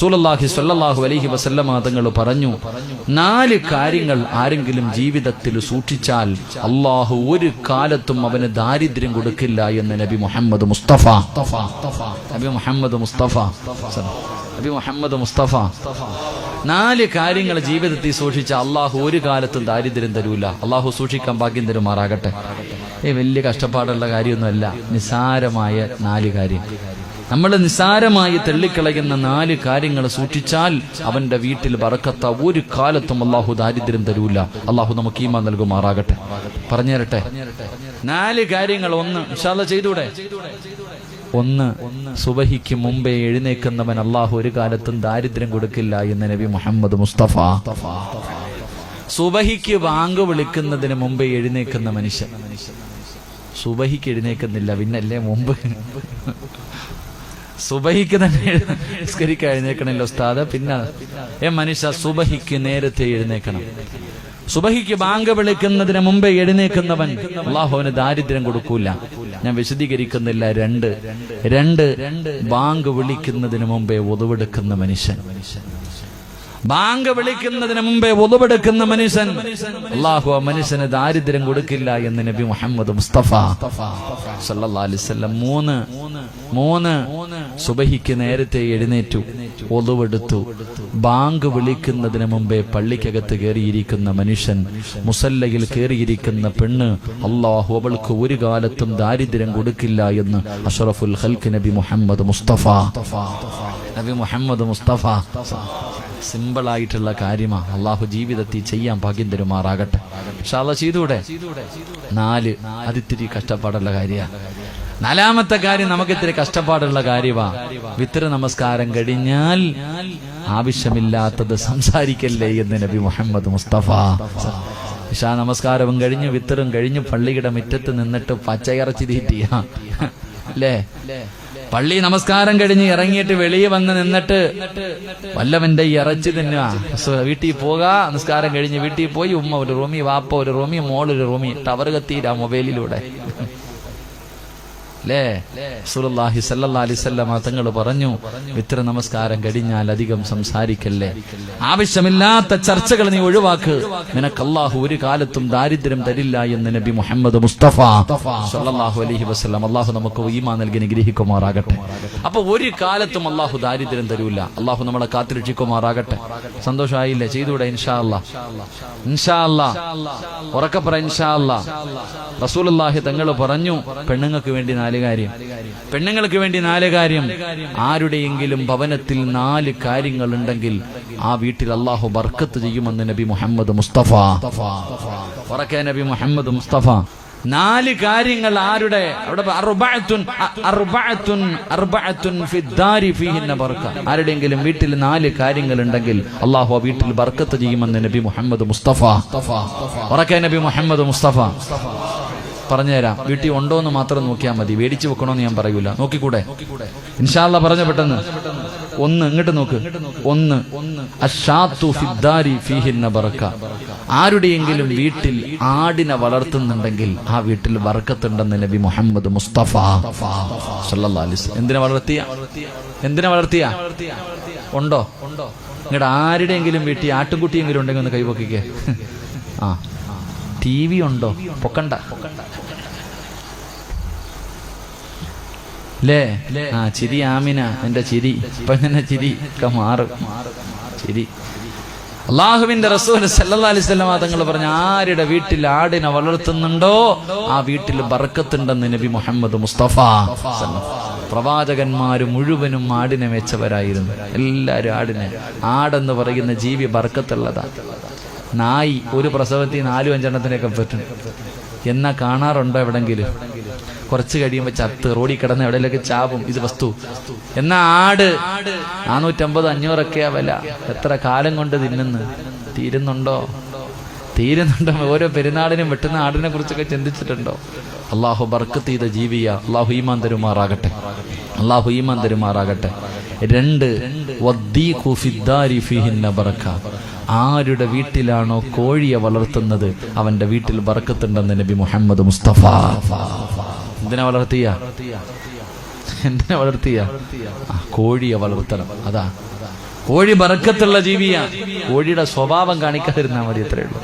സൂലല്ലാഹി സല്ലാഹു അലഹി വസല്ലമ തങ്ങൾ പറഞ്ഞു നാല് കാര്യങ്ങൾ ആരെങ്കിലും ജീവിതത്തിൽ സൂക്ഷിച്ചാൽ അള്ളാഹു ഒരു കാലത്തും അവന് ദാരിദ്ര്യം കൊടുക്കില്ല എന്ന് നബി മുഹമ്മദ് മുസ്തഫ. നബി മുഹമ്മദ് മുസ്തഫ. നബി മുഹമ്മദ് മുസ്തഫ. നാല് കാര്യങ്ങൾ ജീവിതത്തിൽ സൂക്ഷിച്ച അള്ളാഹു ഒരു കാലത്തും ദാരിദ്ര്യം തരൂല. അള്ളാഹു സൂക്ഷിക്കാൻ ഭാഗ്യം തരുമാറാകട്ടെ. ഏ വലിയ കഷ്ടപ്പാടുള്ള കാര്യമൊന്നുമല്ല. നിസാരമായ നാല് കാര്യം. നമ്മൾ നിസാരമായി തള്ളിക്കളയുന്ന നാല് കാര്യങ്ങൾ സൂക്ഷിച്ചാൽ അവന്റെ വീട്ടിൽ വറക്കത്ത ഒരു കാലത്തും അള്ളാഹു ദാരിദ്ര്യം തരൂല. അള്ളാഹു നമുക്ക് ഈമാ നൽകുമാറാകട്ടെ. പറഞ്ഞു തരട്ടെ? നാല് കാര്യങ്ങൾ ഒന്ന് ചെയ്തൂടെ? ഒന്ന് സുബഹിക്ക് മുമ്പേ എഴുന്നേക്കുന്നവൻ അള്ളാഹു ഒരു കാലത്തും ദാരിദ്ര്യം കൊടുക്കില്ല എന്ന് നബി മുഹമ്മദ് മുസ്തഫ. സുബഹിക്ക് വാങ്ക് വിളിക്കുന്നതിന് മുമ്പേ എഴുന്നേക്കുന്ന മനുഷ്യൻ. സുബഹിക്ക് എഴുന്നേക്കുന്നില്ല പിന്നല്ലേ മുമ്പ്? സുബഹിക്ക് തന്നെ നിസ്കരിക്കാൻ എഴുന്നേക്കണല്ലോ ഉസ്താദ്. പിന്നെ ഏ മനുഷ്യ സുബഹിക്ക് നേരത്തെ എഴുന്നേക്കണം സുബഹിക്ക് ബാങ്ക് വിളിക്കുന്നതിന് മുമ്പേ എഴുന്നേക്കുന്നവൻ അള്ളാഹുവിന് ദാരിദ്ര്യം കൊടുക്കൂല. ഞാൻ വിശദീകരിക്കുന്നില്ല രണ്ട്. രണ്ട് ബാങ്ക് വിളിക്കുന്നതിന് മുമ്പേ ഒതുവെടുക്കുന്ന മനുഷ്യൻ. ബാങ്ക് വിളിക്കുന്നതിന് മുമ്പേ ഒതുവെടുക്കുന്ന മനുഷ്യൻ അള്ളാഹു ആ മനുഷ്യന് ദാരിദ്ര്യം കൊടുക്കില്ല എന്ന് നബി മുഹമ്മദ് മുസ്തഫ മൂന്ന് മൂന്ന് സുബഹിക്ക് നേരത്തെ എഴുന്നേറ്റു ഒതുവെടുത്തു. ബാങ്ക് വിളിക്കുന്നതിന് മുമ്പേ പള്ളിക്കകത്ത് കയറിയിരിക്കുന്ന മനുഷ്യൻ മുസല്ലയിൽ കയറിയിരിക്കുന്ന പെണ്ണ് അള്ളാഹു അവൾക്ക് ഒരു കാലത്തും ദാരിദ്ര്യം കൊടുക്കില്ല എന്ന് അഷറഫുൽ ഹൽക്ക് നബി മുഹമ്മദ് മുസ്തഫ നബി മുഹമ്മദ് മുസ്തഫ. സിമ്പിൾ ആയിട്ടുള്ള കാര്യമാ. അള്ളാഹു ജീവിതത്തിൽ ചെയ്യാൻ ഭാഗ്യം തരുമാറാകട്ടെ. അത് ചെയ്തൂടെ നാല്. അതിത്തിരി കഷ്ടപ്പാടുള്ള കാര്യമാണ് നാലാമത്തെ കാര്യം നമുക്ക് ഇത്തിരി കഷ്ടപ്പാടുള്ള കാര്യമാ. വിത്ര നമസ്കാരം കഴിഞ്ഞാൽ ആവശ്യമില്ലാത്തത് സംസാരിക്കല്ലേ എന്ന് നബി മുഹമ്മദ് മുസ്തഫ. ഇഷാ നമസ്കാരവും കഴിഞ്ഞ് വിത്തറും കഴിഞ്ഞ് പള്ളിയുടെ മുറ്റത്ത് നിന്നിട്ട് പച്ചയിറച്ചി തീറ്റിയ. അല്ലേ? പള്ളി നമസ്കാരം കഴിഞ്ഞ് ഇറങ്ങിയിട്ട് വെളിയിൽ വന്ന് നിന്നിട്ട് വല്ലവന്റെ ഈ ഇറച്ചി തിന്നുക. വീട്ടിൽ പോകാ നമസ്കാരം കഴിഞ്ഞ് വീട്ടിൽ പോയി ഉമ്മ ഒരു റൂമി വാപ്പ ഒരു റൂമി മോൾ ഒരു റൂമി ടവർ കത്തിയില്ല മൊബൈലിലൂടെ. അല്ലേ? സുലല്ലാഹി വസല്ലമ തങ്ങൾ പറഞ്ഞു ഇത്ര നമസ്കാരം കഴിഞ്ഞാൽ അധികം സംസാരിക്കല്ലേ? ആവശ്യമില്ലാത്ത ചർച്ചകൾ നീ ഒഴിവാക്ക്. നിനക്ക് അല്ലാഹു ഒരു കാലത്തും ദാരിദ്ര്യം തരില്ല എന്ന് നബി മുഹമ്മദ് മുസ്തഫ സല്ലല്ലാഹു അലൈഹി വസല്ലം അള്ളാഹു നമുക്ക് ഈമാ നൽകി നിഗ്രഹിക്കുമാറാകട്ടെ അപ്പൊ ഒരു കാലത്തും അള്ളാഹു ദാരിദ്ര്യം തരൂല. അള്ളാഹു നമ്മളെ കാത്തിരക്ഷിക്കുമാറാകട്ടെ. സന്തോഷമായില്ലേ ചെയ്തൂടെ ഇൻഷാ അല്ലാ ഇൻഷാ അല്ലാ ഉറക്കെ പറ ഇൻഷാ അല്ലാ റസൂലുള്ളാഹി തങ്ങൾ പറഞ്ഞു പെണ്ണുങ്ങൾക്ക് വേണ്ടി നാല് കാര്യം. പെണ്ണുങ്ങൾക്ക് വേണ്ടി നാല് കാര്യം. ആരുടെയെങ്കിലും ഭവനത്തിൽ നാല് കാര്യങ്ങൾ ഉണ്ടെങ്കിൽ ആ വീട്ടിൽ അള്ളാഹു ബർക്കത്ത് ചെയ്യുമെന്ന് നബി മുഹമ്മദ് മുസ്തഫ. ഉറക്കെ നബി മുഹമ്മദ് മുസ്തഫ. നാല് കാര്യങ്ങൾ ആരുടെ? ആരുടെയെങ്കിലും വീട്ടിൽ നാല് കാര്യങ്ങൾ ഉണ്ടെങ്കിൽ അള്ളാഹു ആ വീട്ടിൽ ബർക്കത്ത് ചെയ്യുമെന്ന് നബി മുഹമ്മദ് മുസ്തഫ. നബി മുഹമ്മദ് മുസ്തഫ. പറഞ്ഞുതരാം. വീട്ടിൽ ഉണ്ടോ എന്ന് മാത്രം നോക്കിയാൽ മതി. മേടിച്ചു വെക്കണോന്ന് ഞാൻ പറയൂല. നോക്കിക്കൂടെ? ഇൻഷാല്ല പറഞ്ഞ പെട്ടെന്ന്. ഒന്ന് ഇങ്ങോട്ട് നോക്ക്. ഒന്ന്. ആരുടെയെങ്കിലും വീട്ടിൽ ആടിനെ വളർത്തുന്നുണ്ടെങ്കിൽ ആ വീട്ടിൽ വറക്കത്തുണ്ടെന്ന് നബി മുഹമ്മദ് മുസ്തഫ വസല്ലം. എന്തിനെ വളർത്തിയ? എന്തിനെ വളർത്തിയ? ഉണ്ടോ? ഉണ്ടോ നിങ്ങളുടെ ആരുടെയെങ്കിലും വീട്ടിൽ ആട്ടുംകുട്ടിയെങ്കിലും ഉണ്ടെങ്കിൽ ഒന്ന് കൈപൊക്കിക്കേ ആ. ടി വി ഉണ്ടോ? പൊക്കണ്ട. അല്ലേ ആ ചിരി ആമിന എന്റെ ചിരി. ഇപ്പൊ ഇങ്ങനെ ചിരി? ഒക്കെ മാറും. ചിരി. അള്ളാഹുവിന്റെ റസൂൽ സല്ലല്ലാഹു അലൈഹി വസല്ലമ തങ്ങൾ പറഞ്ഞ ആരുടെ വീട്ടിൽ ആടിനെ വളർത്തുന്നുണ്ടോ? ആ വീട്ടിൽ ബർക്കത്തുണ്ടെന്ന് നബി മുഹമ്മദ് മുസ്തഫ പ്രവാചകന്മാര് മുഴുവനും ആടിനെ വെച്ചവരായിരുന്നു. എല്ലാരും ആടിനെ. ആടെന്ന് പറയുന്ന ജീവി ബർക്കത്തുള്ളതാ. നായി ഒരു പ്രസവത്തിൽ നാലും അഞ്ചെണ്ണത്തിനൊക്കെ പറ്റും. എന്നാ കാണാറുണ്ടോ എവിടെങ്കിലും? കുറച്ച് കഴിയുമ്പോ ചത്ത് റോഡി കിടന്ന് എവിടെയൊക്കെ ചാവും ഇത് വസ്തു. എന്നാ ആട്? നാനൂറ്റമ്പത് അഞ്ഞൂറൊക്കെയാ വില. എത്ര കാലം കൊണ്ട് തിന്നുന്നു? തീരുന്നുണ്ടോ? തീരുന്നുണ്ടോ? ഓരോ പെരുന്നാളിനും വെട്ടുന്ന ആടിനെ കുറിച്ചൊക്കെ ചിന്തിച്ചിട്ടുണ്ടോ? അള്ളാഹു ബർക്കത്ത് ചെയ്ത ജീവിയ. അള്ളാഹു ഈമാൻ തരുമാറാകട്ടെ. അള്ളാഹു ഈമാൻ തരുമാറാകട്ടെ. രണ്ട് ആരുടെ വീട്ടിലാണോ കോഴിയെ വളർത്തുന്നത് അവന്റെ വീട്ടിൽ വറക്കത്തുണ്ടെന്ന് നബി മുഹമ്മദ് മുസ്തഫ. എന്തിനാ വളർത്തിയ? എന്തിനാ വളർത്തിയ? കോഴിയെ വളർത്തണം. അതാ. കോഴി ബറക്കത്തുള്ള ജീവിയാ. കോഴിയുടെ സ്വഭാവം കാണിക്കാതിരുന്നാൽ മതി അത്രേ ഉള്ളൂ.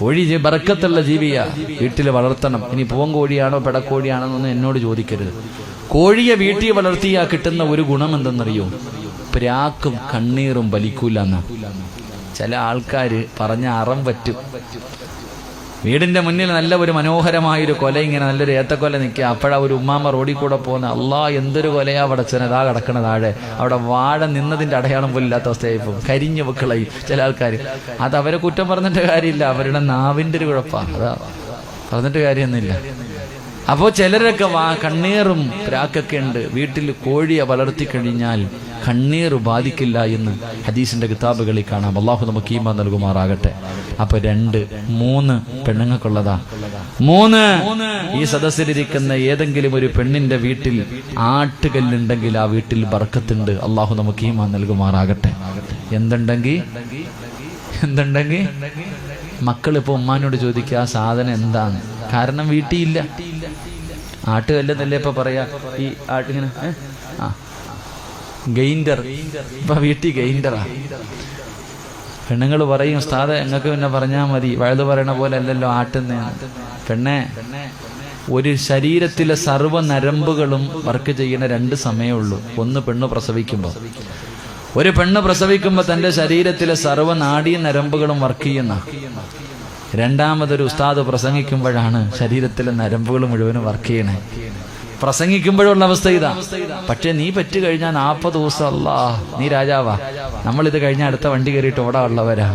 കോഴി ബറക്കത്തുള്ള ജീവിയാ. വീട്ടിൽ വളർത്തണം. ഇനി പൂവൻ കോഴിയാണോ പെടക്കോഴിയാണോ എന്നൊന്നും എന്നോട് ചോദിക്കരുത്. കോഴിയെ വീട്ടിൽ വളർത്തിയാ കിട്ടുന്ന ഒരു ഗുണം എന്തെന്നറിയോ? പ്രാക്കും കണ്ണീറും വലിക്കൂല ചില ആൾക്കാർ പറഞ്ഞ അറം പറ്റും. വീടിന്റെ മുന്നിൽ നല്ല ഒരു മനോഹരമായൊരു കൊല ഇങ്ങനെ നല്ലൊരു ഏത്തക്കൊല നിൽക്കുക. അപ്പോഴാ ഒരു ഉമ്മാമ്മ റോഡിൽ കൂടെ പോകുന്ന അല്ലാ എന്തൊരു കൊലയാ അവിടെ അതാ കിടക്കണ താഴെ. അവിടെ വാഴ നിന്നതിന്റെ അടയാളം പോലും ഇല്ലാത്ത അവസ്ഥയായി പോകും. കരിഞ്ഞു വെക്കളയും ചില ആൾക്കാർ അത് അവരെ കുറ്റം പറഞ്ഞിട്ട് കാര്യമില്ല. അവരുടെ നാവിന്റെ ഒരു കുഴപ്പമാണ് അതാ. പറഞ്ഞിട്ട് കാര്യമൊന്നുമില്ല. അപ്പോൾ ചിലരൊക്കെ വാ കണ്ണീറും പ്രാക്കൊക്കെ ഉണ്ട്. വീട്ടിൽ കോഴിയെ വളർത്തി കഴിഞ്ഞാൽ കണ്ണീർ ബാധിക്കില്ല എന്ന് ഹദീസിന്റെ കിതാബുകളിൽ കാണാം. അള്ളാഹു നമുക്ക് ഈമ നൽകുമാറാകട്ടെ. അപ്പൊ രണ്ട് മൂന്ന് പെണ്ണുങ്ങൾക്കുള്ളതാ. മൂന്ന് ഈ സദസ്സിലിരിക്കുന്ന ഏതെങ്കിലും ഒരു പെണ്ണിന്റെ വീട്ടിൽ ആട്ടുകല്ലുണ്ടെങ്കിൽ ആ വീട്ടിൽ ബർക്കത്തുണ്ട്. അള്ളാഹു നമുക്ക് ഈമ നൽകുമാറാകട്ടെ. എന്തുണ്ടെങ്കിൽ എന്തുണ്ടെങ്കിൽ മക്കൾ ഇപ്പൊ ഉമ്മാനോട് ചോദിക്കുക ആ സാധനം എന്താണ്? കാരണം വീട്ടിലില്ല. ആട്ടുകല്ലെന്നല്ലേ ഇപ്പൊ പറയാ. ഈ ആട്ടിങ്ങനെ ഗൈൻഡർ. ഇപ്പൊ വീട്ടിൽ ഗെയിൻഡറാ പെണ്ണുങ്ങൾ പറയും ഉസ്താദ് ഞങ്ങൾക്ക് പിന്നെ പറഞ്ഞാൽ മതി. വഴുത് പറയണ പോലെ അല്ലല്ലോ ആട്ടുന്ന. പെണ്ണെ ഒരു ശരീരത്തിലെ സർവ നരമ്പുകളും വർക്ക് ചെയ്യുന്ന രണ്ട് സമയമേ ഉള്ളൂ. ഒന്ന് പെണ്ണ് പ്രസവിക്കുമ്പോൾ ഒരു പെണ്ണ് പ്രസവിക്കുമ്പോൾ തന്റെ ശരീരത്തിലെ സർവ നാഡീ നരമ്പുകളും വർക്ക് ചെയ്യുന്ന. രണ്ടാമതൊരു ഉസ്താദ് പ്രസംഗിക്കുമ്പോഴാണ് ശരീരത്തിലെ നരമ്പുകൾ മുഴുവനും വർക്ക് ചെയ്യണേ. പ്രസംഗിക്കുമ്പോഴുള്ള അവസ്ഥ ഇതാ. പക്ഷെ നീ പറ്റു കഴിഞ്ഞാൽ നാൽപ്പത് ദിവസം അല്ലാ നീ രാജാവാ. നമ്മളിത് കഴിഞ്ഞാൽ അടുത്ത വണ്ടി കയറിയിട്ട് ഓടാനുള്ളവരാ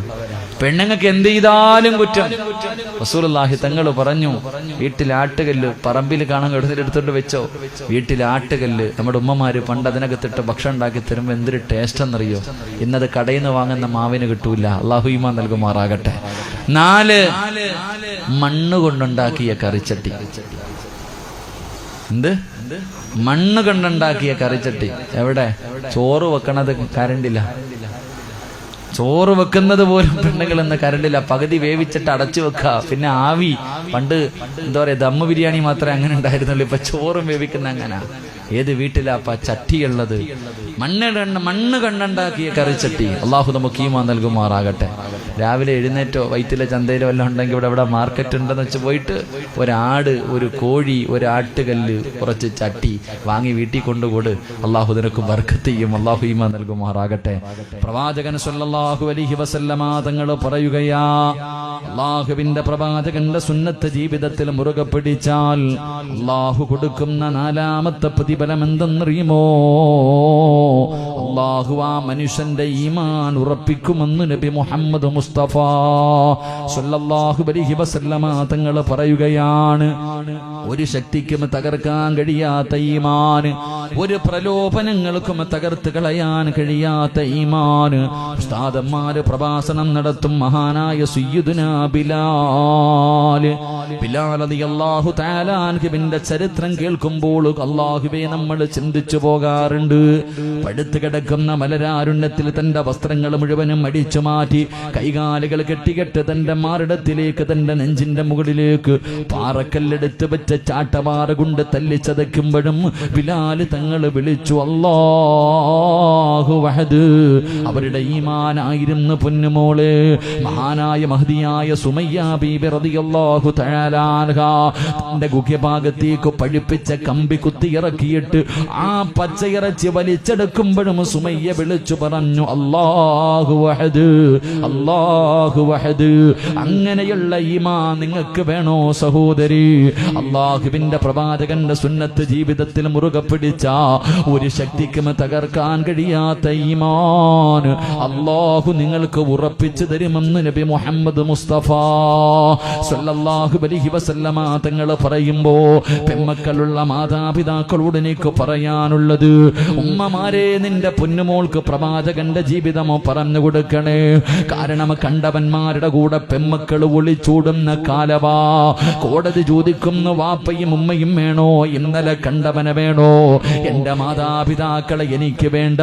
പെണ്ണുങ്ങൾക്ക് എന്ത് ചെയ്താലും കുറ്റം. റസൂലുള്ളാഹി തങ്ങൾ പറഞ്ഞു വീട്ടിൽ ആട്ടുകല്ല് പറമ്പിൽ കാണാൻ എടുത്തിട്ട് വെച്ചോ. വീട്ടിൽ ആട്ടുകല്ല് നമ്മുടെ ഉമ്മമാര് പണ്ട് അതിനകത്തിട്ട് ഭക്ഷണം ഉണ്ടാക്കി തരുമ്പോൾ എന്തൊരു ടേസ്റ്റ് എന്നറിയോ? ഇന്നത് കടയിൽ നിന്ന് വാങ്ങുന്ന മാവിന് കിട്ടൂല. അള്ളാഹുമാ നൽകുമാറാകട്ടെ. നാല് മണ്ണ് കൊണ്ടുണ്ടാക്കിയ കറിച്ചട്ടി. എന്ത്? മണ്ണ് കൊണ്ടുണ്ടാക്കിയ കറിച്ചട്ടി. എവിടെ? ചോറ് വെക്കണത് കരണ്ടില്ല ചോറ് വെക്കുന്നത് പോലും പെണ്ണുങ്ങൾ ഇന്ന് കരണ്ടില്ല. പകുതി വേവിച്ചിട്ട് അടച്ചു വെക്കുക. പിന്നെ ആവി. പണ്ട് എന്താ പറയാ ദമ്മ ബിരിയാണി മാത്രമേ അങ്ങനെ ഉണ്ടായിരുന്നുള്ളൂ. ഇപ്പൊ ചോറും വേവിക്കുന്ന അങ്ങനെ. ഏത് വീട്ടിലാപ്പ ചട്ടിയുള്ളത് മണ്ണ് കണ്ട മണ്ണ് കണ്ണുണ്ടാക്കിയ കറിച്ചട്ടി അള്ളാഹു നമുക്ക് ഈമാ നൽകുമാറാകട്ടെ. രാവിലെ എഴുന്നേറ്റോ വൈറ്റിലെ ചന്തയിലോ എല്ലാം ഉണ്ടെങ്കിൽ ഇവിടെ ഇവിടെ മാർക്കറ്റ് ഉണ്ടെന്ന് വെച്ച് പോയിട്ട് ഒരാട് ഒരു കോഴി ഒരു ആട്ടുകല്ല് കുറച്ച് ചട്ടി വാങ്ങി വീട്ടിൽ കൊണ്ടുപോട് അള്ളാഹു നിനക്ക് ചെയ്യും. അള്ളാഹു ഈമാ നൽകുമാറാകട്ടെ. പ്രവാചകൻ സല്ലല്ലാഹു അലൈഹി വസല്ലമാതങ്ങൾ പറയുകയാ അള്ളാഹുവിന്റെ പ്രവാചകന്റെ സുന്നത്ത് ജീവിതത്തിൽ മുറുകെ പിടിച്ചാൽ അള്ളാഹു കൊടുക്കുന്ന നാലാമത്തെ പ്രതിഫലം എന്തെന്നറിയുമോ അള്ളാഹു ആ മനുഷ്യന്റെ ഈമാൻ ഉറപ്പിക്കുമെന്ന് നബി മുഹമ്മദ് മുസ്തഫ സല്ലല്ലാഹു അലൈഹി വസല്ലമ തങ്ങൾ പറയുകയാണ്. ഒരു ശക്തിക്കും തകർക്കാൻ കഴിയാത്ത ഈമാൻ ഒരു പ്രലോഭനങ്ങൾക്കും തകർത്ത് കളയാൻ കഴിയാത്ത ഈമാൻ. ഉസ്താദന്മാര് പ്രഭാഷണം നടത്തും മഹാനായ സുയ്യുദുന ബിലാൽ. ബിലാൽ റളിയല്ലാഹു തആല അൻഹുവിന്റെ ചരിത്രം കേൾക്കുമ്പോൾ അള്ളാഹുവെ നമ്മൾ ചിന്തിച്ചു പോകാറുണ്ട്. പഴുത്തു കിടക്കുന്ന മലരാരുണ്യത്തിൽ തന്റെ വസ്ത്രങ്ങൾ മുഴുവനും അടിച്ചു മാറ്റി കൈകാലുകൾ കെട്ടികെട്ട് തന്റെ മാറിടത്തിലേക്ക് തന്റെ നെഞ്ചിന്റെ മുകളിലേക്ക് പാറക്കല്ലെടുത്ത് വെച്ച ചാട്ടപാറ കൊണ്ട് തല്ലിച്ചതയ്ക്കുമ്പോഴും ബിലാൽ തങ്ങൾ വിളിച്ചു അല്ലാഹു വഹദ്. അവരുടെ ഈമാനായിരുന്നു പൊന്നുമോൾ. മഹാനായ മഹതിയായ സുമയ്യ ബീബി റളിയല്ലാഹു തആല അൻഹ തന്റെ ഗുഹ്യഭാഗത്തേക്ക് പഴുപ്പിച്ച കമ്പി കുത്തി ഇറക്കിയിട്ട് ആ പച്ചയിറച്ചി വലിച്ചെടുക്കുമ്പോഴും സുമയ്യ വിളിച്ചു പറഞ്ഞു അല്ലാഹു വഹദ് അല്ലാഹു വഹദ്. അങ്ങനെയുള്ള ഈമാ നിങ്ങൾക്ക് വേണോ സഹോദരി? അള്ളാഹുവിന്റെ പ്രവാചകന്റെ സുന്നത്ത് ജീവിതത്തിൽ മുറുകെ പിടിച്ച ഒരു ശക്തിക്കും തകർക്കാൻ കഴിയാത്ത ഈമാൻ. അള്ളാഹു നിങ്ങൾക്ക് ഉറപ്പിച്ചു തരുമെന്ന് നബി മുഹമ്മദ് മുസ്തഫ സല്ലല്ലാഹു അലൈഹി വസല്ലമ തങ്ങൾ പറയുമ്പോ പെമ്മക്കളുള്ള മാതാപിതാക്കളോട് എനിക്ക് പറയാനുള്ളത്? ഉമ്മമാരെ നിന്റെ പൊന്നുമോൾക്ക് പ്രവാചകന്റെ ജീവിതമോ പറഞ്ഞു കൊടുക്കണേ. കാരണം കണ്ടവന്മാരുടെ കൂടെ പെമ്മക്കൾ ഒളിച്ചൂടുന്ന കാലവാ. കോടതി ചോദിക്കുന്ന വാപ്പയും ഉമ്മയും വേണോ? ഇന്നലെ കണ്ടവനെ വേണോ? എന്റെ മാതാപിതാക്കളെ എനിക്ക് വേണ്ട.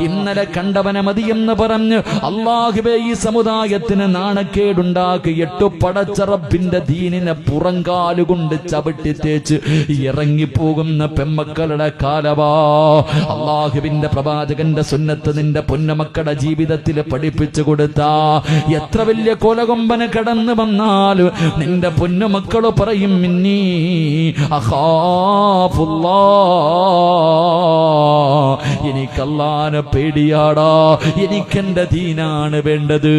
ഇന്നലെ കണ്ടവനെ മതിയെന്ന് പറഞ്ഞ് അള്ളാഹുബേ ഈ സമുദായത്തിന് നാണക്കേടുണ്ടാക്കി എട്ടു പടച്ചറപ്പിന്റെ ദീനിനെ പുറങ്കാലുകൊണ്ട് ചവിട്ടി തേച്ച് ഇറങ്ങിപ്പോകുന്ന പെമ്മക്കളുടെ കാലവാ. അള്ളാഹുവിന്റെ പ്രവാചകന്റെ സുന്നത്ത് നിന്റെ പൊന്നമക്കളുടെ ജീവിതത്തിൽ പഠിപ്പിച്ചു കൊടുത്ത. എത്ര വലിയ കൊലകൊമ്പന കടന്നു വന്നാൽ നിന്റെ പൊന്നമക്കൾ പറയും മിന്നി അഹാഫുല്ലാ എനിക്കല്ലാനെ പേടിയാടാ. എനിക്കെന്റെ ദീനാണ് വേണ്ടത്.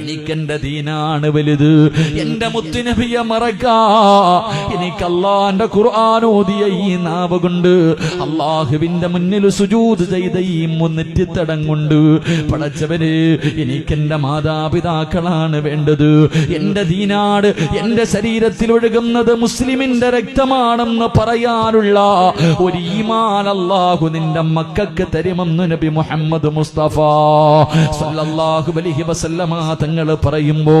എനിക്കെന്റെ ദീനാണ് വലുത്. എന്റെ മുത്തുനബിയെ മറക്കാ. എനിക്കല്ലാന്റെ ഖുർആാനോദിയ ഈ നാവ് കൊണ്ട് അള്ളാഹുവിന്റെ മുന്നിൽ സുജൂത് ചെയ്ത ഈ മുന്നെറ്റിത്തടം കൊണ്ട് പടച്ചവന് എനിക്കെന്റെ മാതാപിതാക്കളാണ് വേണ്ടത്. എന്റെ ദീനാട് എന്റെ ശരീരത്തിൽ ഒഴുകുന്നത് മുസ്ലിമിന്റെ രക്തമാണെന്ന് പറയാനുള്ള ഒരു ഈമാൻ അള്ളാഹു നിന്റെ മക്കൾക്ക് തരുമെന്ന് നബി മുഹമ്മദ് മുസ്തഫ സല്ലല്ലാഹു അലൈഹി വസല്ലമ തങ്ങൾ പറയുമ്പോ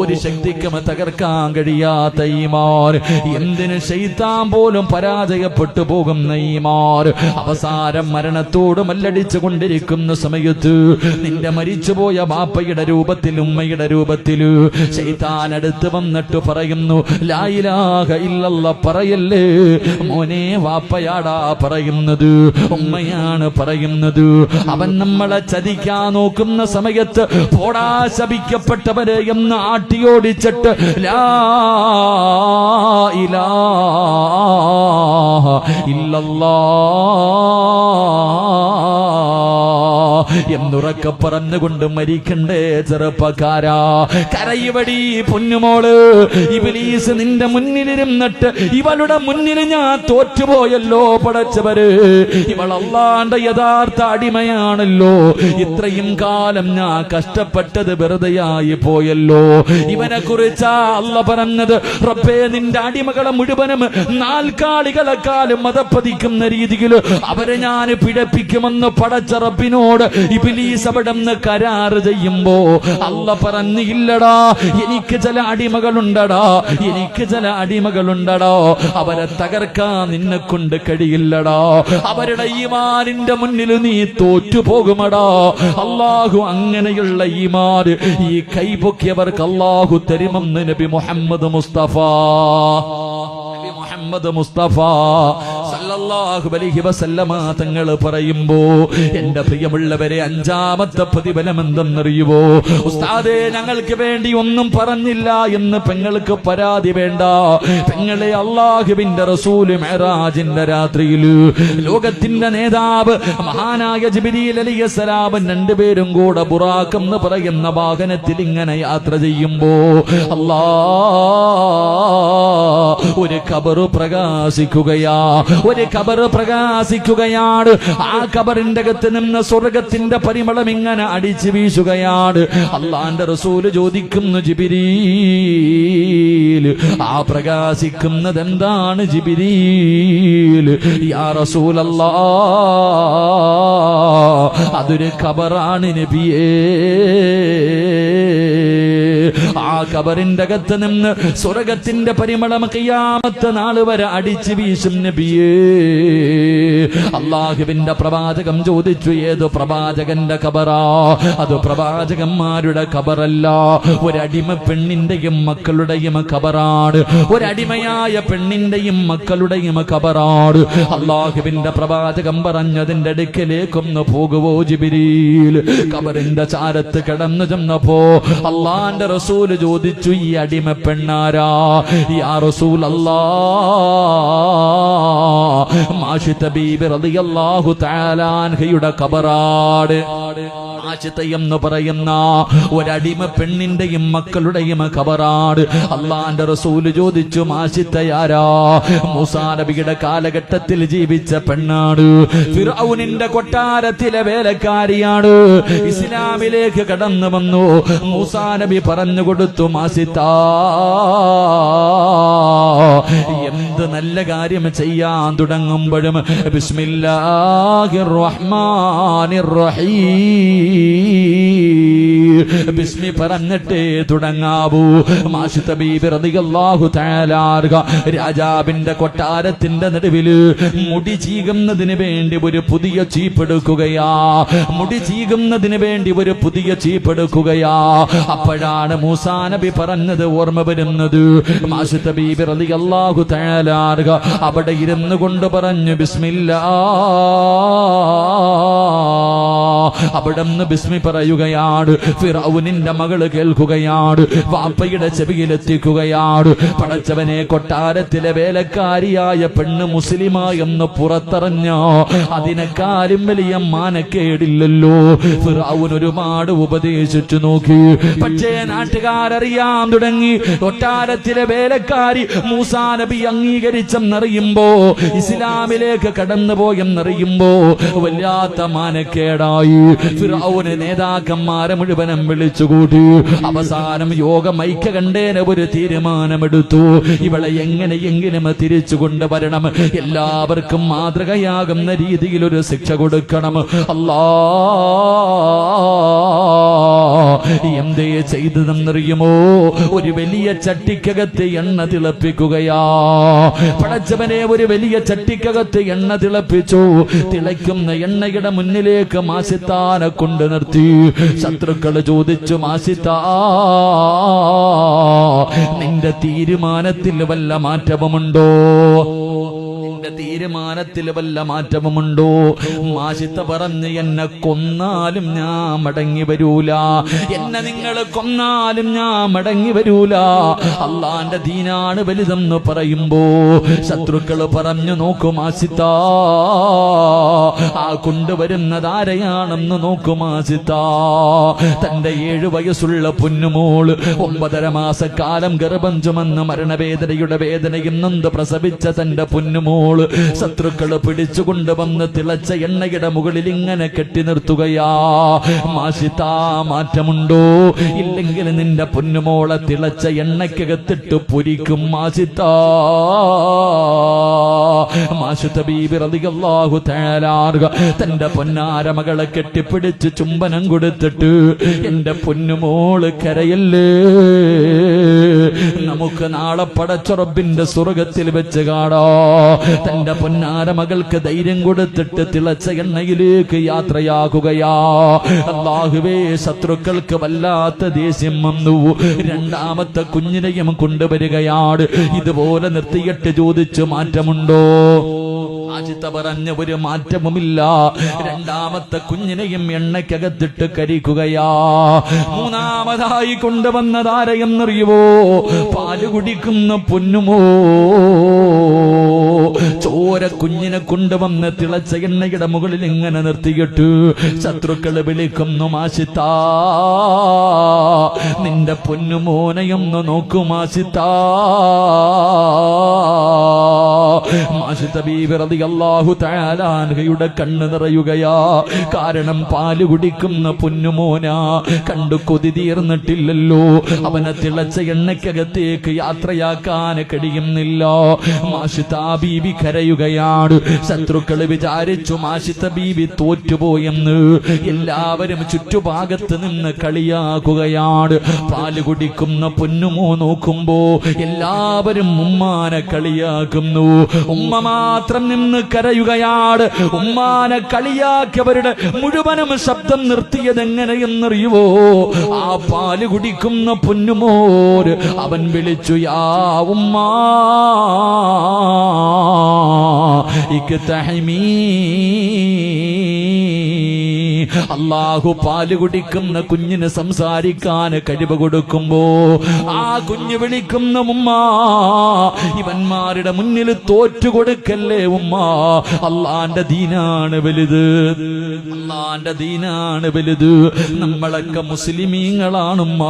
ഒരു ശക്തിക്കും തകർക്കാൻ കഴിയാത്ത ഈമാൻ എന്തിന് ശൈത്താൻ പോലും പരാജയപ്പെട്ടു പോകുന്ന നെയ്മാർ. അവസാനം മരണത്തോട് മല്ലടിച്ചു കൊണ്ടിരിക്കുന്ന സമയത്ത് നിന്റെ മരിച്ചുപോയ ബാപ്പയുടെ രൂപത്തിൽ ഉമ്മയുടെ രൂപത്തിൽ ശൈത്താൻ അടുത്ത് വന്നിട്ട് പറയുന്നു ലായിലാഹ ഇല്ലല്ല പറയല്ലേ? മോനെ വാപ്പയാടാ പറയുന്നത് ഉമ്മയാണ് പറയുന്നത്. അവൻ നമ്മളെ ചതിക്കാൻ നോക്കുന്ന സമയത്ത് പോടാ ശപിക്കപ്പെട്ടവരെ എന്ന് ആട്ടിയോടിച്ചിട്ട് ലാ ഇല്ലല്ലാ എന്നുറക്കെ പറഞ്ഞുകൊണ്ട് മരിക്കണ്ടേ ചെറുപ്പക്കാരാ. കരയുവടി പൊന്നുമോൾ. ഇബിലീസ് നിന്റെ മുന്നിലിരുന്നിട്ട് ഇവളുടെ മുന്നിൽ ഞാൻ തോറ്റുപോയല്ലോ പടച്ചവര്. ഇവളല്ലാണ്ട് യഥാർത്ഥ അടിമയാണല്ലോ. ഇത്രയും കാലം ഞാൻ കഷ്ടപ്പെട്ടത് വെറുതെയായി പോയല്ലോ. ഇവനെ കുറിച്ചാ അല്ല പറഞ്ഞത് റബ്ബേ നിന്റെ അടിമകളെ മുഴുവനും നാൽക്കാലികളെക്കാളും മതപ്പതിക്കുന്ന രീതിയിൽ അവരെ ഞാൻ പിഴപ്പിക്കുമെന്ന് പടച്ചറപ്പിനോട് ഇബിലീസ് അവിടെ നിന്ന് കരാറ് ചെയ്യുമ്പോ അല്ല പറഞ്ഞില്ലടാ എനിക്ക് ചില അടിമകളുണ്ടടാ എനിക്ക് ചില അടിമകളുണ്ടടോ അവരെ തകർക്കാൻ നിന്നെ കൊണ്ട് കഴിയില്ലടാ അവരുടെ ഈമാനിന്റെ മുന്നിൽ നീ തോറ്റു പോകുമടാ അള്ളാഹു അങ്ങനെയുള്ള ഈമാൻ ഈ കൈപൊക്കിയവർക്ക് അള്ളാഹു തരുമെന്ന് നബി മുഹമ്മദ് മുസ്തഫ. നബി മുഹമ്മദ് മുസ്തഫ സല്ലല്ലാഹു അലൈഹി വസല്ലമ തങ്ങൾ പറയുമ്പോ എന്റെ പ്രിയമുള്ളവരെ അഞ്ചാമത്തെ പ്രതിഫലം എന്തെന്നറിയുവോ ഉസ്താദേ ഞങ്ങൾക്ക് വേണ്ടി ഒന്നും പറഞ്ഞില്ല എന്ന് പെങ്ങൾക്ക് പരാതി വേണ്ട. പെങ്ങളെ അള്ളാഹുവിന്റെ റസൂൽ മെഹറാജിന്റെ രാത്രിയിൽ ലോകത്തിന്റെ നേതാവ് മഹാനായ ജിബിരിയിൽ അലിയസലാമൻ രണ്ടുപേരും കൂടെ ബുറാഖ് എന്ന് പറയുന്ന വാഹനത്തിൽ ഇങ്ങനെ യാത്ര ചെയ്യുമ്പോ അല്ലാ ഒരു കബറ് പ്രകാശിക്കുകയാ ഒരു കബറ് പ്രകാശിക്കുകയാണ്. ആ കബറിന്റെ അകത്ത് നിന്ന് സ്വർഗത്തിന്റെ പരിമളം ഇങ്ങനെ അടിച്ചു വീശുകയാണ്. അള്ളാന്റെ റസൂൽ ചോദിക്കുന്നു ജിബിരീൽ. ആ പ്രകാശിക്കുന്നത് എന്താണ് ജിബിരീൽ? യാ അതൊരു ഖബറാണ് നബിയേ. കബറിന്റെ അകത്ത് നിന്ന് സ്വർഗത്തിന്റെ പരിമളം കയ്യാമത്ത നാൾ വരെ അടിച്ചു വീശും നബിയേ. അള്ളാഹുവിന്റെ പ്രവാചകം ചോദിച്ചു ഏത് പ്രവാചകന്റെ കബറാ അത് പ്രവാചകന്മാരുടെ കബറല്ല ഒരടിമ പെണ്ണിന്റെയും മക്കളുടെയും കബറാണ് ഒരടിമയായ പെണ്ണിന്റെയും മക്കളുടെയും കബറാണ് അള്ളാഹുവിന്റെ പ്രവാചകം പറഞ്ഞതിന്റെ അടുക്കലേക്കൊന്ന് പോകുവോ ജിബിരിയിൽ കബറിന്റെ ചാരത്ത് കിടന്നു ചെന്നപ്പോ അള്ളാന്റെ റസൂൽ ചോദിച്ചു ഈ അടിമ പെണ്ണാരാ? യാ ബീബി റളിയല്ലാഹു കബറാട് എന്ന് പറയുന്ന ഒരടിമ പെണ്ണിന്റെയും മക്കളുടെയും കബറാട് അള്ളാന്റെ റസൂൽ ചോദിച്ചു മാശിത്തയാരാ മൂസാ നബിയുടെ കാലഘട്ടത്തിൽ ജീവിച്ച പെണ്ണാട് ഫിറൌനിന്റെ കൊട്ടാരത്തിലെ വേലക്കാരിയാണ്. ഇസ്ലാമിലേക്ക് കടന്നു വന്നു. മൂസാ നബി പറഞ്ഞു കൊടുത്തു മാസിത്താ എന്ത് നല്ല കാര്യം ചെയ്യാൻ തുടങ്ങുമ്പോഴും ബിസ്മില്ലാഹിർ റഹ്മാനിർ റഹീം ബിസ്മി പറഞ്ഞിട്ടേ തുടങ്ങാവൂ. മാഷിത്ത ബീബി റളിയല്ലാഹു തആല അൻഹ. രാജാവിന്റെ കൊട്ടാരത്തിന്റെ നടുവിൽ മുടി ചീകുന്നതിന് വേണ്ടി ഒരു പുതിയ ചീപ്പെടുക്കുകയാ. മുടി ചീകുന്നതിന് വേണ്ടി ഒരു പുതിയ ചീപ്പെടുക്കുകയാ. അപ്പോഴാണ് മൂസാ നബി പറഞ്ഞത് ഓർമ്മ വരുന്നത്. അള്ളാഹു തയാലാറുക അവിടെ ഇരുന്നു കൊണ്ട് പറഞ്ഞു ബിസ്മില്ല. അവിടെ നിന്ന് ബിസ്മി പറയുകയാണ്. ഫിറൌനിന്റെ മകൾ കേൾക്കുകയാണ്. വാപ്പയുടെ ചെവിയിലെത്തിക്കുകയാണ് പടച്ചവനെ കൊട്ടാരത്തിലെ വേലക്കാരിയായ പെണ്ണ് മുസ്ലിമായെന്ന് പുറത്തറിഞ്ഞോ അതിനെക്കാളും വലിയ മാനക്കേടില്ലല്ലോ. ഫിറൌൻ ഒരുപാട് ഉപദേശിച്ചു നോക്കി. പക്ഷേ നാട്ടുകാരറിയാൻ തുടങ്ങി. കൊട്ടാരത്തിലെ വേലക്കാരി മൂസാ നബി അംഗീകരിച്ചെന്നറിയുമ്പോ ഇസ്ലാമിലേക്ക് കടന്നുപോയെന്നറിയുമ്പോ വല്ലാത്ത മാനക്കേടായി. ഫിറൌന് നേതാക്കന്മാരെ മുഴുവനും വിളിച്ചുകൂട്ടി. അവസാനം യോഗം ഐക്യ കണ്ടേന ഒരു തീരുമാനമെടുത്തു. ഇവളെ എങ്ങനെയെങ്കിലും തിരിച്ചു കൊണ്ടുവരണം. എല്ലാവർക്കും മാതൃകയാകുന്ന രീതിയിൽ ഒരു ശിക്ഷ കൊടുക്കണം. അല്ലാ എന്തേ ചെയ്തതെന്നറിയുമോ? ഒരു വലിയ ചട്ടിക്കകത്ത് എണ്ണ തിളപ്പിക്കുകയാ. പടച്ചവനെ ഒരു വലിയ ചട്ടിക്കകത്ത് എണ്ണ തിളപ്പിച്ചു. തിളയ്ക്കുന്ന എണ്ണയുടെ മുന്നിലേക്ക് മാസിത്താനെ കൊണ്ട് നിർത്തി. ശത്രുക്കൾ ചോദിച്ചു മാസിത്താ നിന്റെ തീരുമാനത്തിൽ വല്ല മാറ്റവുമുണ്ടോ? തീരുമാനത്തിൽ വല്ല മാറ്റവുമുണ്ടോ? മാഷിത്ത പറഞ്ഞ് എന്നെ കൊന്നാലും ഞാൻ മടങ്ങി വരൂല. എന്നെ നിങ്ങൾ കൊന്നാലും ഞാൻ മടങ്ങി വരൂല. അള്ളാന്റെ ദീനാണ് വലുതെന്ന് പറയുമ്പോ ശത്രുക്കൾ പറഞ്ഞു നോക്കും മാസിത്ത ആ കൊണ്ടുവരുന്നത് ആരെയാണെന്ന് നോക്കു മാസിത്ത തന്റെ ഏഴു വയസ്സുള്ള പൊന്നുമോൾ ഒമ്പതര മാസക്കാലം ഗർഭം ചുമന്ന് മരണവേദനയുടെ വേദനയും നൊന്ത് പ്രസവിച്ച തന്റെ പൊന്നുമോൾ ശത്രുക്കൾ പിടിച്ചുകൊണ്ട് വന്ന് തിളച്ച എണ്ണയുടെ മുകളിൽ ഇങ്ങനെ കെട്ടി നിർത്തുകയാ. മാഷിത്താ മാറ്റമുണ്ടോ? ഇല്ലെങ്കിൽ നിന്റെ പൊന്നുമോളെ തിളച്ച എണ്ണയ്ക്കകത്തിട്ട് പൊരിക്കും മാഷിത്താ. തന്റെ പൊന്നാര മകളെ കെട്ടിപ്പിടിച്ച് ചുംബനം കൊടുത്തിട്ട് എന്റെ പൊന്നുമോൾ കരയല്ലേ? നമുക്ക് നാളെ പടച്ചുറപ്പിന്റെ സ്വർഗത്തിൽ വെച്ച് കാണോ. തന്റെ പൊന്നാര മകൾക്ക് ധൈര്യം കൊടുത്തിട്ട് തിളച്ച എണ്ണയിലേക്ക് യാത്രയാകുകയാ. അള്ളാഹുവേ ശത്രുക്കൾക്ക് വല്ലാത്ത ദേഷ്യം വന്നു. രണ്ടാമത്തെ കുഞ്ഞിനെയും കൊണ്ടുവരികയാണ്. ഇതുപോലെ നിർത്തിയിട്ട് ചോദിച്ചു മാറ്റമുണ്ടോ? ആദ്യത്തെ പറഞ്ഞ ഒരു മാറ്റവുമില്ല. രണ്ടാമത്തെ കുഞ്ഞിനെയും എണ്ണയ്ക്കകത്തിട്ട് കരിക്കുകയാ. മൂന്നാമതായി കൊണ്ടുവന്നതാരെയെന്നറിയുവോ പാൽ കുടിക്കുന്ന പൊന്നുമോ? ചോര കുഞ്ഞിനെ കൊണ്ടുവന്ന് തിളച്ച എണ്ണയുടെ മുകളിൽ ഇങ്ങനെ നിർത്തിയിട്ട് ശത്രുക്കളെ വിളിക്കുന്നു മാശിത്ത നിന്റെ പൊന്നുമോനെയൊന്ന് നോക്കൂ മാശിത്ത മാശിത്ത ബീബി റളിയല്ലാഹു തആല അൻഹയുടെ കണ്ണ് നിറയുകയാ. കാരണം പാൽ കുടിക്കുന്ന പൊന്നുമോന കണ്ടു കൊതി തീർന്നിട്ടില്ലല്ലോ. അവനെ തിളച്ച എണ്ണയ്ക്കകത്തേക്ക് യാത്രയാക്കാൻ കഴിയുന്നില്ല. മാഷിത്ത കരയുകയാണ്. ശത്രുക്കൾ വിചാരിച്ചു മാഷിത്ത ബീബി തോറ്റുപോയെന്ന് എല്ലാവരും ചുറ്റുഭാഗത്ത് നിന്ന് കളിയാക്കുകയാണ്. പാൽ കുടിക്കുന്ന പൊന്നുമോ നോക്കുമ്പോ എല്ലാവരും ഉമ്മാനെ കളിയാക്കുന്നു. ഉമ്മ മാത്രം നിന്ന് കരയുകയാണ് ഉമ്മാനെ കളിയാക്കിയവരുടെ മുഴുവനും ശബ്ദം നിർത്തിയത് എങ്ങനെയെന്നറിയുവോ? ആ പാൽ കുടിക്കുന്ന പൊന്നുമോര് അവൻ വിളിച്ചു യാ ഇക്ക് ഇക്തഹമീ അള്ളാഹു പാൽ കുടിക്കുന്ന കുഞ്ഞിന് സംസാരിക്കാൻ കഴിവ് കൊടുക്കുമ്പോ ആ കുഞ്ഞ് വിളിക്കുന്ന ഉമ്മ ഇവന്മാരുടെ മുന്നിൽ തോറ്റു കൊടുക്കല്ലേ ഉമ്മ? അള്ളാന്റെ ദീനാണ് വലുത്. അള്ളാന്റെ ദീനാണ് വലുത്. നമ്മളൊക്കെ മുസ്ലിമീങ്ങളാണുമ്മ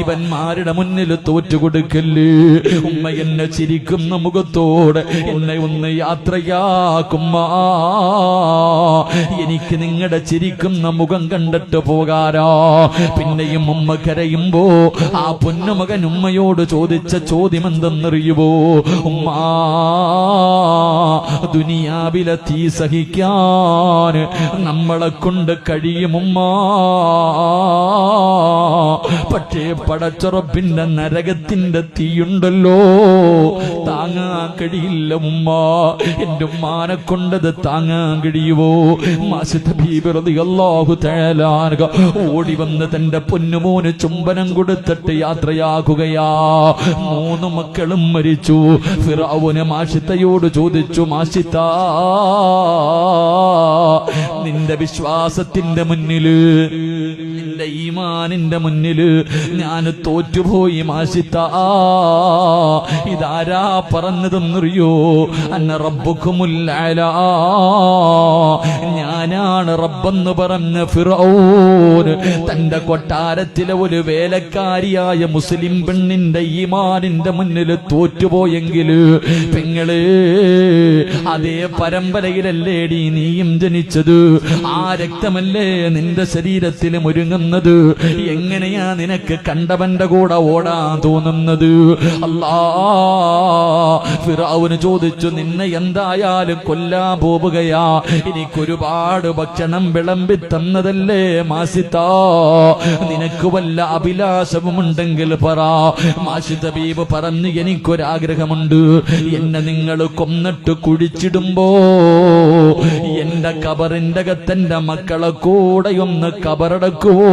ഇവന്മാരുടെ മുന്നിൽ തോറ്റു കൊടുക്കല്ലേ? ഉമ്മ എന്നെ ചിരിക്കുന്ന മുഖത്തോടെ എന്നെ ഒന്ന് യാത്രയാക്കുമ്മ. എനിക്ക് നിങ്ങളുടെ ചിരിക്കുന്ന ചിരിക്കുന്ന മുഖം കണ്ടിട്ട് പോകാരോ? പിന്നെയും ഉമ്മ കരയുമ്പോ ആ പൊന്നുമകൻ ഉമ്മയോട് ചോദിച്ച ചോദ്യം എന്തെന്നറിയുവോ ഉമ്മാ ദുനിയാവിലെ തീ സഹിക്കാൻ നമ്മളെ കൊണ്ട് കഴിയുമുമ്മ പക്ഷേ പടച്ചുറപ്പിന്റെ നരകത്തിന്റെ തീയുണ്ടല്ലോ. താങ്ങാൻ കഴിയില്ല ഉമ്മ. എന്റെ ഉമ്മാനെ കൊണ്ടത് താങ്ങാൻ കഴിയുവോ? തഴലാനുക ഓടി വന്ന് തന്റെ പൊന്നുമോന് ചുംബനം കൊടുത്തിട്ട് യാത്രയാകുകയാ. മൂന്ന് മക്കളും മരിച്ചു. ഫിറാവുന് മാഷിത്തയോട് ചോദിച്ചു മാഷിത്ത നിന്റെ വിശ്വാസത്തിന്റെ മുന്നിൽ നിന്റെ ഈമാനിന്റെ മുന്നിൽ ഞാൻ തോറ്റുപോയി മാഷിത്ത. ഇതാരാ പറഞ്ഞതെന്നറിയോ? അന്ന റബ്ബുക്കുമുല്ല ഞാനാണ് റബ്ബെന്ന് പറഞ്ഞ ഫിറോന് തന്റെ കൊട്ടാരത്തിലെ ഒരു വേലക്കാരിയായ മുസ്ലിം പെണ്ണിന്റെ ഈമാനിന്റെ മുന്നിൽ തോറ്റുപോയെങ്കിൽ പെങ്ങൾ അതേ പരമ്പരയിലല്ലേടി നീയും ജനിച്ചത്? ആ രക്തമല്ലേ നിന്റെ ശരീരത്തിൽ ഒരുങ്ങുന്നത്? എങ്ങനെയാ നിനക്ക് കണ്ടവന്റെ കൂടെ ഓടാൻ തോന്നുന്നത്? അല്ലാ ഫിറാവുന് ചോദിച്ചു നിന്നെ എന്തായാലും കൊല്ലാൻ പോവുകയാ. എനിക്കൊരുപാട് ഭക്ഷണം വിളമ്പി തന്നതല്ലേ മാസിത്ത നിനക്ക് വല്ല അഭിലാഷവുമുണ്ടെങ്കിൽ പറ. മാഷിത ബീബ് പറഞ്ഞു എനിക്കൊരാഗ്രഹമുണ്ട്. എന്നെ നിങ്ങൾ കൊന്നിട്ട് കുഴിച്ചിടുമ്പോ എന്റെ കബറിന്റെ അകത്തെന്റെ മക്കളെ കൂടെ ഒന്ന് കബറടക്കുവോ?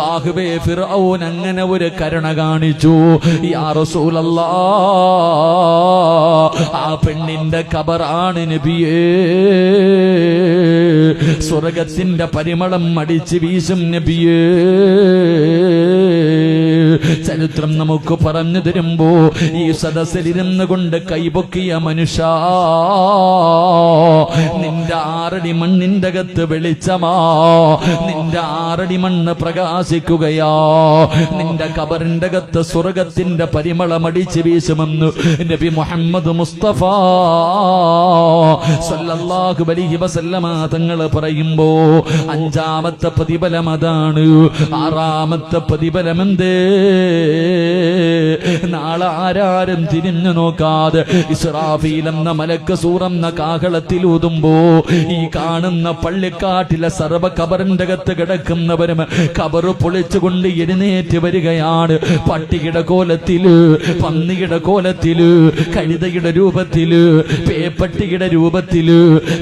അള്ളാഹുബേ ഫിറൌൻ അങ്ങനെ ഒരു കരുണ കാണിച്ചു. യാ റസൂലല്ലാ ആ പെണ്ണിന്റെ കബറാണ് നബിയേ. സ്വർഗത്തിന്റെ പരിമളം മടിച്ച് വീശും നബിയേ. ചരിത്രം നമുക്ക് പറഞ്ഞു തരുമ്പോ ഈ സദസ്സിലിരുന്ന് കൊണ്ട് കൈപൊക്കിയ മനുഷ്യ നിന്റെ ആറടി മണ്ണിന്റെ അകത്ത് വെളിച്ചമാ. നിന്റെ ആറടി മണ്ണ് പ്രകാശിക്കുകയാ നിന്റെ കബറിന്റെ അകത്ത് സ്വർഗത്തിന്റെ പരിമളമടിച്ച് വീശുമെന്ന് നബി മുഹമ്മദ് മുസ്തഫ സല്ലല്ലാഹു അലൈഹി വസല്ലമ തങ്ങൾ പറയുമ്പോ അഞ്ചാമത്തെ പ്രതിഫലം അതാണ്. ആറാമത്തെ പ്രതിഫലം എന്തേ? നാളെ ആരാരും തിരിഞ്ഞു നോക്കാതെ ഇസ്രാഫീൽ എന്ന മലക്ക് സൂറന്ന കാഹളത്തിൽ ഊതുമ്പോ ഈ കാണുന്ന പള്ളിക്കാട്ടിലെ സർവ കബറിന്റെ അകത്ത് കിടക്കുന്നവരും കബറ് പൊളിച്ചുകൊണ്ട് എഴുന്നേറ്റ് വരികയാണ്. പട്ടിയുടെ കോലത്തിൽ പന്നിയുടെ കോലത്തിൽ കഴുതയുടെ രൂപത്തിൽ പേപ്പട്ടിയുടെ രൂപത്തിൽ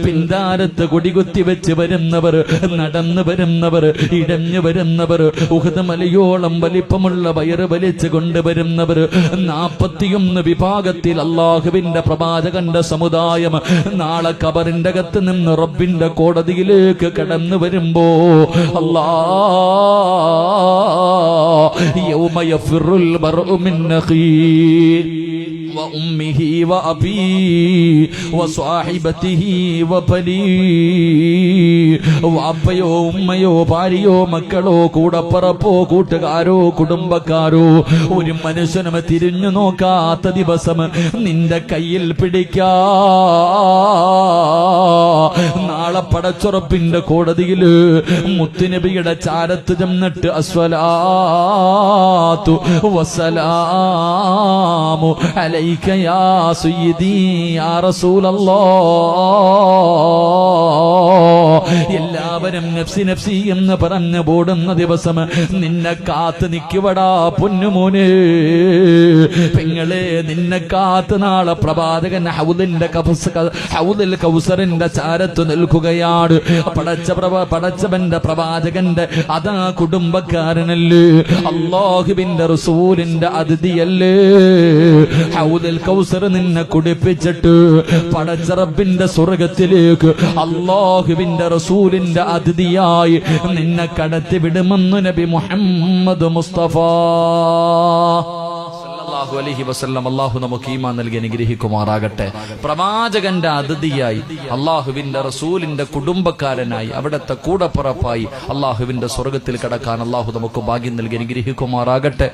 പിന്താരത്ത് കൊടികുത്തി വെച്ച് വരുന്നവർ നടന്നു വരുന്നവർ ഇടഞ്ഞു വരുന്നവർ ഉഹദ് മലയോളം വലിപ്പമുള്ള വയറ് വലിച്ചു കൊണ്ടുവരുന്നവർ നാപ്പത്തിയൊന്ന് വിഭാഗത്തിൽ അള്ളാഹുവിന്റെ പ്രവാചകന്റെ സമുദായം നാളെ കബറിന്റെ അകത്ത് നിന്ന് റബ്ബിന്റെ കോടതിയിലേക്ക് കടന്നു വരുമ്പോ അല്ലാ യൗമ യഫിറുൽ മർഉ മിൻ അഖീ وأمه وأبيه وصاحبته وبنيه വാപ്പയോ ഉമ്മയോ ഭാര്യയോ മക്കളോ കൂടപ്പറപ്പോ കൂട്ടുകാരോ കുടുംബക്കാരോ ഒരു മനുഷ്യനും തിരിഞ്ഞു നോക്കാത്ത ദിവസം നിന്റെ കയ്യിൽ പിടിക്കാ നാളെ പടച്ചുറപ്പിന്റെ കോടതിയില് മുത്തുനബിയുടെ ചാരത്ത് ചെന്നിട്ട് അസ്വലാത്തു വസ്സലാമു അലൈക യാ സയ്യിദി യാ റസൂലല്ലാഹ് എല്ലാവരും നഫ്സി നഫ്സി എന്ന് പറഞ്ഞു പോടുന്ന ദിവസം നിന്നെ കാത്ത് നിൽക്കുവടാ പൊന്നുമോനെ. പെങ്ങളെ നിന്നെ കാത്ത് നാളെ പ്രവാചകൻ ഹൗദിന്റെ ഹൗദിൽ കൗസറിന്റെ ചാരത്ത് നിൽക്കുകയാണ്. പടച്ച പടച്ചവന്റെ പ്രവാചകന്റെ അതാ കുടുംബക്കാരനല്ലേ. അള്ളാഹുവിന്റെ റസൂലിന്റെ അതിഥിയല്ലേ. ഹൗദിൽ കൗസർ നിന്നെ കുടിപ്പിച്ചിട്ട് പടച്ചറബിന്റെ സ്വർഗത്തിലേക്ക് അള്ളാഹുവിന്റെ റസൂലിന്റെ അതിഥിയായി നിന്നെ കടത്തി വിടുമെന്ന് നബി മുഹമ്മദ് മുസ്തഫ. സല്ലല്ലാഹു അലൈഹി വസല്ലം അള്ളാഹു നമുക്ക് ഈമാൻ നൽകി അനുഗ്രഹിക്കുമാറാകട്ടെ. പ്രവാചകന്റെ അതിഥിയായി അള്ളാഹുവിന്റെ റസൂലിന്റെ കുടുംബക്കാരനായി അവിടത്തെ കൂടപ്പുറപ്പായി അള്ളാഹുവിന്റെ സ്വർഗത്തിൽ കടക്കാൻ അള്ളാഹു നമുക്ക് ഭാഗ്യം നൽകി അനുഗ്രഹിക്കുമാറാകട്ടെ.